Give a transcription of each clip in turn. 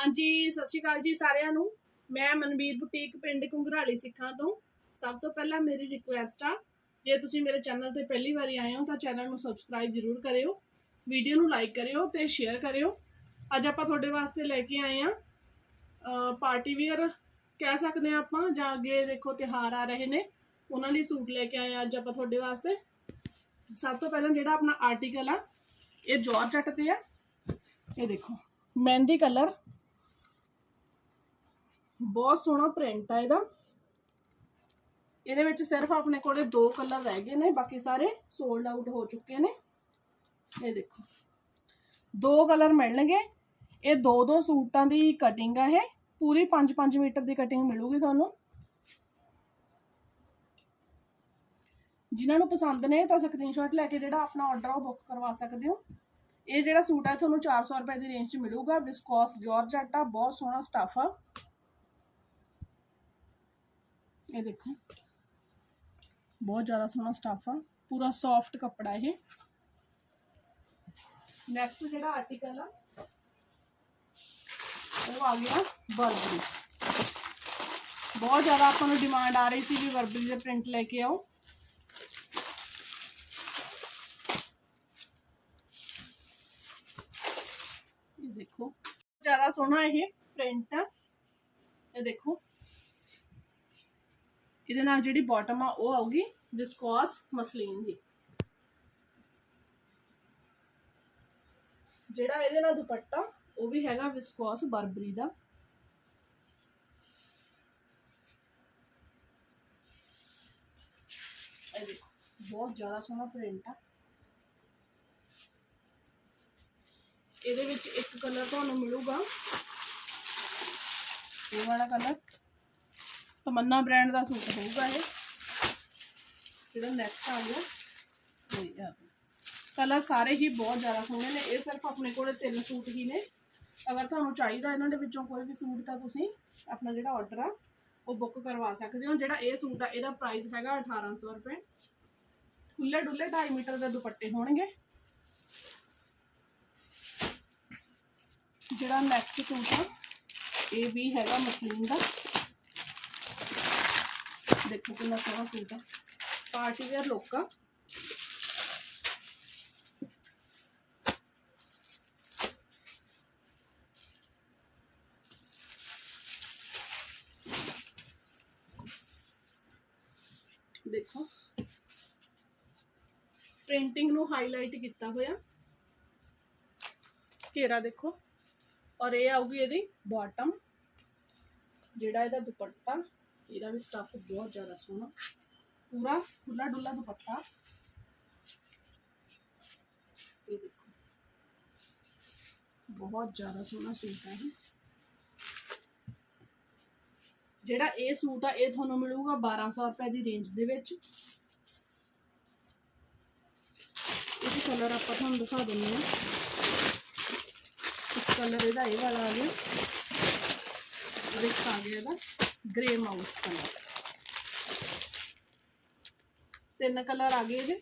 ਹਾਂਜੀ, ਸਤਿ ਸ਼੍ਰੀ ਅਕਾਲ ਜੀ ਸਾਰਿਆਂ ਨੂੰ। ਮੈਂ ਮਨਵੀਰ ਬੁਟੀਕ, ਪਿੰਡ ਕੁੰਗਰਾਲੀ ਸਿੱਖਾਂ ਤੋਂ। ਸਭ ਤੋਂ ਪਹਿਲਾਂ ਮੇਰੀ ਰਿਕੁਐਸਟ ਆ, ਜੇ ਤੁਸੀਂ ਮੇਰੇ ਚੈਨਲ ਤੇ ਪਹਿਲੀ ਵਾਰੀ ਆਏ ਹੋ ਤਾਂ ਚੈਨਲ ਨੂੰ ਸਬਸਕ੍ਰਾਈਬ ਜ਼ਰੂਰ ਕਰਿਓ ਵੀਡੀਓ ਨੂੰ ਲਾਈਕ ਕਰਿਓ ਤੇ ਸ਼ੇਅਰ ਕਰਿਓ। ਅੱਜ ਆਪਾਂ ਤੁਹਾਡੇ ਵਾਸਤੇ ਲੈ ਕੇ ਆਏ ਆ ਪਾਰਟੀ ਵੇਅਰ ਕਹਿ ਸਕਦੇ ਆ ਆਪਾਂ, ਜਾਂ ਅੱਗੇ ਦੇਖੋ ਤਿਹਾਰ ਆ ਰਹੇ ਨੇ, ਉਹਨਾਂ ਲਈ ਸੂਟ ਲੈ ਕੇ ਆਏ ਆ ਅੱਜ ਆਪਾਂ ਤੁਹਾਡੇ ਵਾਸਤੇ। ਸਭ ਤੋਂ ਪਹਿਲਾਂ ਜਿਹੜਾ ਆਪਣਾ ਆਰਟੀਕਲ ਆ, ਇਹ ਜਾਰਜਟ ਤੇ ਆ। ਇਹ ਦੇਖੋ, ਮਹਿੰਦੀ ਕਲਰ ਬਹੁਤ ਸੋਹਣਾ ਪ੍ਰਿੰਟ ਆ ਇਹਦਾ। ਇਹਦੇ ਵਿੱਚ ਸਿਰਫ ਆਪਣੇ ਕੋਲੇ ਦੋ ਕਲਰ ਰਹਿ ਗਏ ਨੇ, ਬਾਕੀ ਸਾਰੇ ਸੋਲਡ ਆਊਟ ਹੋ ਚੁੱਕੇ ਨੇ। ਇਹ ਦੇਖੋ, ਦੋ ਕਲਰ ਮਿਲਣਗੇ। ਇਹ ਦੋ ਦੋ ਸੂਟਾਂ ਦੀ ਕਟਿੰਗ ਆ ਇਹ। ਪੂਰੀ 5-5 ਮੀਟਰ ਦੀ ਕਟਿੰਗ ਮਿਲੂਗੀ ਤੁਹਾਨੂੰ। ਜਿਨ੍ਹਾਂ ਨੂੰ ਪਸੰਦ ਨੇ ਤਾਂ ਸਕਰੀਨਸ਼ਾਟ ਲੈ ਕੇ ਜਿਹੜਾ ਆਪਣਾ ਆਰਡਰ ਉਹ ਬੁੱਕ ਕਰਵਾ ਸਕਦੇ ਹੋ। ਇਹ ਜਿਹੜਾ ਸੂਟ ਹੈ ਤੁਹਾਨੂੰ 400 ਰੁਪਏ ਦੀ ਰੇਂਜ 'ਚ ਮਿਲੂਗਾ। ਵਿਸਕੋਸ ਜਾਰਜਟ ਆ ਬਹੁਤ ਸੋਹਣਾ ਸਟੱਫ ਆ। ਇਹ ਦੇਖੋ ਬਹੁਤ ਜ਼ਿਆਦਾ ਸੋਹਣਾ ਸਟਫ ਆ ਪੂਰਾ ਸੌਫਟ ਕੱਪੜਾ ਇਹ ਨੈਕਸਟ ਜਿਹੜਾ ਆਰਟੀਕਲ ਆ ਉਹ ਆ ਗਿਆ ਬਰਬਰੀ ਬਹੁਤ ਜ਼ਿਆਦਾ ਆਪਾਂ ਨੂੰ ਡਿਮਾਂਡ ਆ ਰਹੀ ਸੀ ਵੀ ਬਰਬਰੀ ਦੇ ਪ੍ਰਿੰਟ ਲੈ ਕੇ ਆਓ ਇਹ ਦੇਖੋ ਜ਼ਿਆਦਾ ਸੋਹਣਾ ਇਹ ਪ੍ਰਿੰਟ ਆ ਇਹ ਦੇਖੋ ਇਹਦੇ ਨਾਲ ਜਿਹੜੀ ਬਾਟਮ ਆ, ਉਹ ਆਊਗੀ ਵਿਸਕੋਸ ਮਸਲੀਨ ਦੀ ਜਿਹੜਾ ਇਹਦੇ ਨਾਲ ਦੁਪੱਟਾ, ਉਹ ਵੀ ਹੈਗਾ ਵਿਸਕੋਸ ਬਰਬਰੀ ਦਾ। ਇਹ ਦੇਖੋ, ਬਹੁਤ ਜ਼ਿਆਦਾ ਸੋਹਣਾ ਪ੍ਰਿੰਟ ਆ। ਇਹਦੇ ਵਿੱਚ ਇੱਕ ਕਲਰ ਤੁਹਾਨੂੰ ਮਿਲੂਗਾ। ਇਹ ਵਾਲਾ ਕਲਰ ਤਮੰਨਾ ਬ੍ਰਾਂਡ ਦਾ ਸੂਟ ਹੋਊਗਾ ਇਹ। ਜਿਹੜਾ ਨੈਕਸਟ ਆ ਗਿਆ। ਕਲਰ ਸਾਰੇ ਹੀ ਬਹੁਤ ਜ਼ਿਆਦਾ ਸੋਹਣੇ ਨੇ। ਇਹ ਸਿਰਫ ਆਪਣੇ ਕੋਲੇ ਤਿੰਨ ਸੂਟ ਹੀ ਨੇ। ਅਗਰ ਤੁਹਾਨੂੰ ਚਾਹੀਦਾ ਇਹਨਾਂ ਦੇ ਵਿੱਚੋਂ ਕੋਈ ਵੀ ਸੂਟ ਤਾਂ ਤੁਸੀਂ ਆਪਣਾ ਜਿਹੜਾ ਆਰਡਰ ਆ, ਉਹ ਬੁੱਕ ਕਰਵਾ ਸਕਦੇ ਹੋ। ਜਿਹੜਾ ਇਹ ਸੂਟ ਆ, ਇਹਦਾ ਪ੍ਰਾਈਸ ਹੈਗਾ 1800 ਰੁਪਏ। ਖੁੱਲੇ ਡੁੱਲੇ 2.5 ਮੀਟਰ ਦੇ ਦੁਪੱਟੇ ਹੋਣਗੇ। ਜਿਹੜਾ ਨੈਕਸਟ ਸੂਟ ਆ, ਇਹ ਵੀ ਹੈਗਾ ਮਸਲੀਨ ਦਾ। ਦੇਖੋ ਕਿੰਨਾ ਸੋਹਣਾ ਸੂਟ ਆ ਪਾਰਟੀ ਵੇਅਰ ਲੁੱਕ ਆ ਦੇਖੋ ਪ੍ਰਿੰਟਿੰਗ ਨੂੰ ਹਾਈਲਾਈਟ ਕੀਤਾ ਹੋਇਆ ਘੇਰਾ ਦੇਖੋ ਔਰ ਇਹ ਆਊਗੀ ਇਹਦੀ ਬਾਟਮ ਜਿਹੜਾ ਇਹਦਾ ਦੁਪੱਟਾ ਇਹਦਾ ਵੀ ਸਟੱਫ ਬਹੁਤ ਜ਼ਿਆਦਾ ਸੋਹਣਾ। ਪੂਰਾ ਖੁੱਲਾ ਡੁੱਲਾ ਦੁਪੱਟਾ। ਇਹ ਦੇਖੋ। ਬਹੁਤ ਜ਼ਿਆਦਾ ਸੋਹਣਾ ਸੂਟ ਹੈ ਜਿਹੜਾ ਇਹ ਸੂਟ ਆ, ਇਹ ਤੁਹਾਨੂੰ ਮਿਲੂਗਾ 1200 ਰੁਪਏ ਦੀ ਰੇਂਜ ਦੇ ਵਿੱਚ। ਇਹਦੇ ਕਲਰ ਆਪਾਂ ਤੁਹਾਨੂੰ ਦਿਖਾ ਦਿੰਦੇ ਹਾਂ। ਇੱਕ ਕਲਰ ਇਹਦਾ ਇਹ ਵਾਲਾ ਆ ਗਿਆ। ਔਰ ਆ ਗਿਆ ਇਹਦਾ। ਗ੍ਰੇ ਮਾਊਸ ਕਲਰ ਤਿੰਨ ਕਲਰ ਆ ਗਏ ਇਹਦੇ।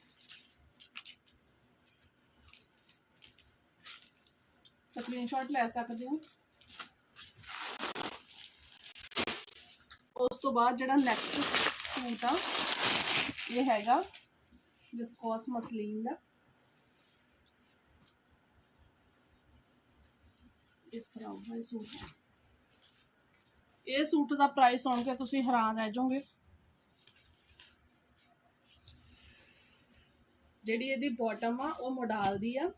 ਸਕਰੀਨਸ਼ਾਟ ਲੈ ਸਕਦੇ ਹੋ। ਉਸ ਤੋਂ ਬਾਅਦ ਜਿਹੜਾ ਨੈਕਸਟ ਸੂਟ ਆ, ਇਹ ਹੈਗਾ ਵਿਸਕੋਸ ਮਸਲੀਨ ਦਾ। ਇਸ ਤਰ੍ਹਾਂ ਹੋਊਗਾ ਇਹ ਸੂਟ। ਇਹ ਸੂਟ ਦਾ ਪ੍ਰਾਈਸ ਸੁਣ ਕੇ ਤੁਸੀਂ ਹੈਰਾਨ ਰਹਿ ਜਾਓਗੇ। ਜਿਹੜੀ ਇਹਦੀ ਬਾਟਮ ਆ, ਉਹ ਮੋਡਾਲ ਦੀ ਆ।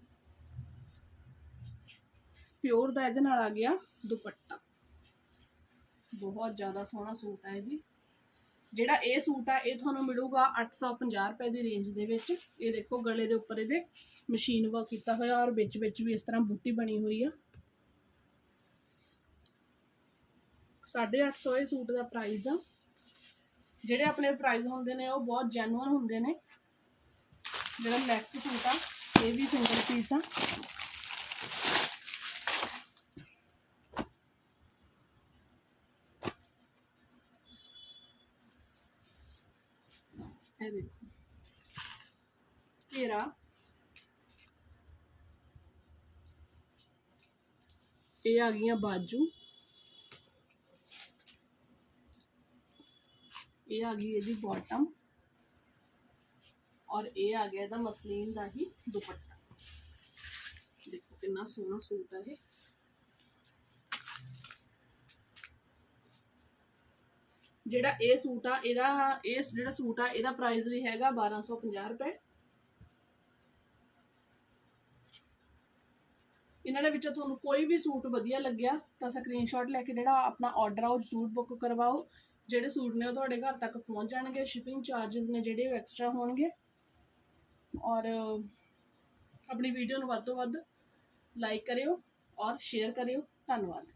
ਪਿਓਰ ਦਾ ਇਹਦੇ ਨਾਲ ਆ ਗਿਆ ਦੁਪੱਟਾ। ਬਹੁਤ ਜ਼ਿਆਦਾ ਸੋਹਣਾ ਸੂਟ ਹੈ ਇਹ ਵੀ। ਜਿਹੜਾ ਇਹ ਸੂਟ ਆ, ਇਹ ਤੁਹਾਨੂੰ ਮਿਲੂਗਾ 850 ਰੁਪਏ ਦੀ ਰੇਂਜ ਦੇ ਵਿੱਚ। ਇਹ ਦੇਖੋ ਗਲੇ ਦੇ ਉੱਪਰ ਇਹਦੇ ਮਸ਼ੀਨ ਵਰਕ ਕੀਤਾ ਹੋਇਆ ਔਰ ਵਿੱਚ ਵਿੱਚ ਵੀ ਇਸ ਤਰ੍ਹਾਂ ਬੂਟੀ ਬਣੀ ਹੋਈ ਆ। 850 ਇਹ ਸੂਟ ਦਾ ਪ੍ਰਾਈਸ ਆ। ਜਿਹੜੇ ਆਪਣੇ ਪ੍ਰਾਈਸ ਹੁੰਦੇ ਨੇ, ਉਹ ਬਹੁਤ ਜੈਨੂਅਨ ਹੁੰਦੇ ਨੇ। ਜਿਹੜਾ ਨੈਕਸਟ ਸੂਟ ਆ, ਇਹ ਵੀ ਸਿੰਗਲ ਪੀਸ ਆ। ਇਹ ਦੇਖੋ। ਘੇਰਾ। ਇਹ ਆ ਗਈਆਂ ਬਾਜੂ। ਇਹ ਆ ਗਈ ਇਹਦੀ ਬਾਟਮ ਔਰ ਇਹ ਆ ਗਿਆ ਇਹਦਾ ਮਸਲੀਨ ਦਾ ਹੀ ਦੁਪੱਟਾ। ਦੇਖੋ ਕਿੰਨਾ ਸੋਹਣਾ ਸੂਟ ਹੈ ਇਹ। ਜਿਹੜਾ ਇਹ ਸੂਟ ਆ, ਇਹਦਾ ਇਹ ਜਿਹੜਾ ਸੂਟ ਆ, ਇਹਦਾ ਪ੍ਰਾਈਸ ਵੀ ਹੈਗਾ 1250 ਰੁਪਏ। ਇਹਨਾਂ ਦੇ ਵਿੱਚੋਂ ਤੁਹਾਨੂੰ ਕੋਈ ਵੀ ਸੂਟ ਵਧੀਆ ਲੱਗਿਆ ਤਾਂ ਸਕਰੀਨਸ਼ਾਟ ਲੈ ਕੇ ਜਿਹੜਾ ਆਪਣਾ ਆਰਡਰ ਆ ਜ਼ਰੂਰ ਬੁੱਕ ਕਰਵਾਓ। ਜਿਹੜੇ ਸੂਟ ਨੇ ਉਹ ਤੁਹਾਡੇ ਘਰ ਤੱਕ ਪਹੁੰਚ ਜਾਣਗੇ ਸ਼ਿਪਿੰਗ ਚਾਰजेस ਨੇ ਜਿਹੜੇ ਉਹ ਐਕਸਟਰਾ ਹੋਣਗੇ। ਔਰ ਆਪਣੀ ਵੀਡੀਓ ਨੂੰ ਵੱਧ ਤੋਂ ਵੱਧ ਲਾਈਕ ਕਰਿਓ ਔਰ ਸ਼ੇਅਰ ਕਰਿਓ। ਧੰਨਵਾਦ।